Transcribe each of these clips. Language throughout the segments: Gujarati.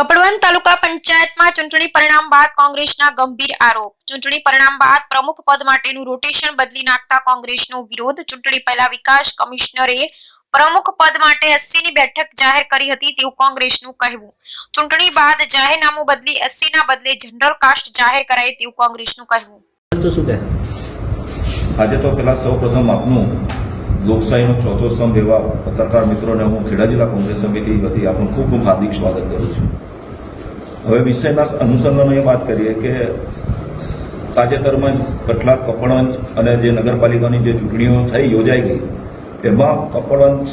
કપડવંત તાલુકા પંચાયતમાં ચૂંટણી પરિણામ બાદ કોંગ્રેસના ગંભીર આરોપ. ચૂંટણી પરિણામ બાદ પ્રમુખ પદ માટેનું રોટેશન બદલી નાખતા કોંગ્રેસનો વિરોધ. ચૂંટણી પહેલા વિકાસ કમિશનરે પ્રમુખ પદ માટે 80 ની બેઠક જાહેર કરી હતી તેવું કોંગ્રેસનું કહેવું. ચૂંટણી બાદ જાહેરનામું બદલી 80 ના બદલે જનરલ કાસ્ટ જાહેર કરાય તેવું કોંગ્રેસનું કહેવું. આજે તો પેલા સૌ પ્રથમ આપનું લોકશાહીનો ચોથો સ્તંભ એવા પત્રકાર મિત્રોને હું ખેડા જિલ્લા કોંગ્રેસ સમિતિ વતી આપનું ખૂબ ખૂબ હાર્દિક સ્વાગત કરું છું. હવે વિષયના એ વાત કરીએ કે તાજેતરમાં જ કટલાક કપડવંચ અને જે નગરપાલિકાની જે ચૂંટણીઓ થઈ યોજાઈ ગઈ એમાં કપડવંચ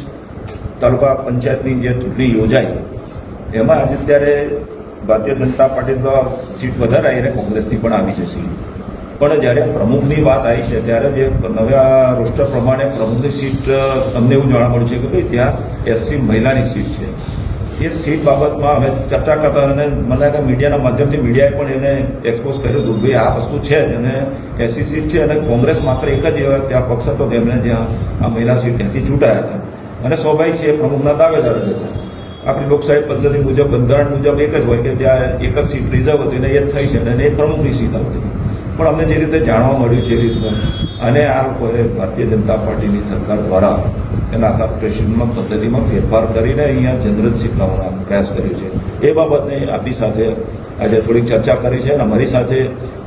તાલુકા પંચાયતની જે ચૂંટણી યોજાઈ, એમાં આજે અત્યારે ભારતીય જનતા પાર્ટી દ્વારા સીટ વધારે આવી અને કોંગ્રેસની પણ આવી છે સીટ. પણ જ્યારે પ્રમુખની વાત આવી છે, ત્યારે જે નવા રોસ્ટર પ્રમાણે પ્રમુખની સીટ તમને એવું જાણવા મળ્યું છે કે ભાઈ ત્યાં એસસી મહિલાની સીટ છે. એ સીટ બાબતમાં અમે ચર્ચા કરતા અને મને લાગે મીડિયાના માધ્યમથી મીડિયાએ પણ એને એક્સપોઝ કર્યું હતું ભાઈ આ વસ્તુ છે જ અને એસી સીટ છે અને કોંગ્રેસ માત્ર એક જ એવા ત્યાં પક્ષ હતો તેમણે જ્યાં આ મહિલા સીટ ત્યાંથી ચૂંટાયા હતા. અને સ્વાભાવિક છે એ પ્રમુખના દાવેદાર જ હતા. આપણી લોકશાહી પદ્ધતિ મુજબ બંધારણ મુજબ એક જ હોય કે જ્યાં એક જ સીટ રિઝર્વ હતી ને એ થઈ છે અને એ પ્રમુખની સીટ આવતી. પણ અમને જે રીતે જાણવા મળ્યું છે રીતના, અને આ લોકોએ ભારતીય જનતા પાર્ટીની સરકાર દ્વારા એના આખા પદ્ધતિમાં ફેરફાર કરીને અહીંયા જનરલ સીટ લાવવાનો પ્રયાસ કર્યો છે. એ બાબતને આપી સાથે આજે થોડીક ચર્ચા કરી છે અને અમારી સાથે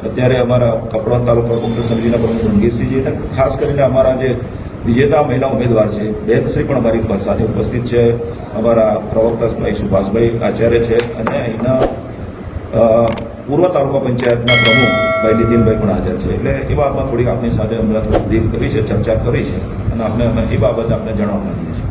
અત્યારે અમારા કપડા તાલુકા કોંગ્રેસ સમિતિના પ્રમુખ રણજીતસિંહજી અને ખાસ કરીને અમારા જે વિજેતા મહિલા ઉમેદવાર છે, બેનશ્રી પણ અમારી સાથે ઉપસ્થિત છે. અમારા પ્રવક્તા ભાઈ સુભાષભાઈ આચાર્ય છે અને અહીંના પૂર્વ તાલુકા પંચાયતના પ્રમુખ ભાઈ નીતિનભાઈ પણ હાજર છે. એટલે એ બાબતમાં થોડીક આપની સાથે અમે થોડી બ્રીફ કરી છે, ચર્ચા કરી છે અને આપણે અમે એ બાબતે આપણે જણાવવા માંગીએ છીએ.